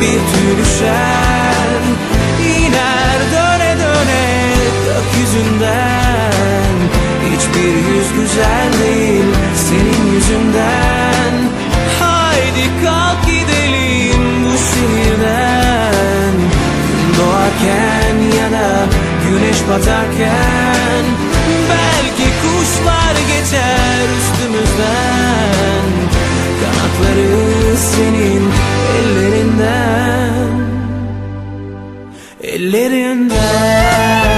bir tüy düşer İner döne döne gökyüzünden Hiçbir yüz güzel değil senin yüzünden. Haydi kalk gidelim bu şehirden. Doğarken ya da güneş batarken Belki kuşlar geçer üstümüzden. Kanatları senin Ellerinden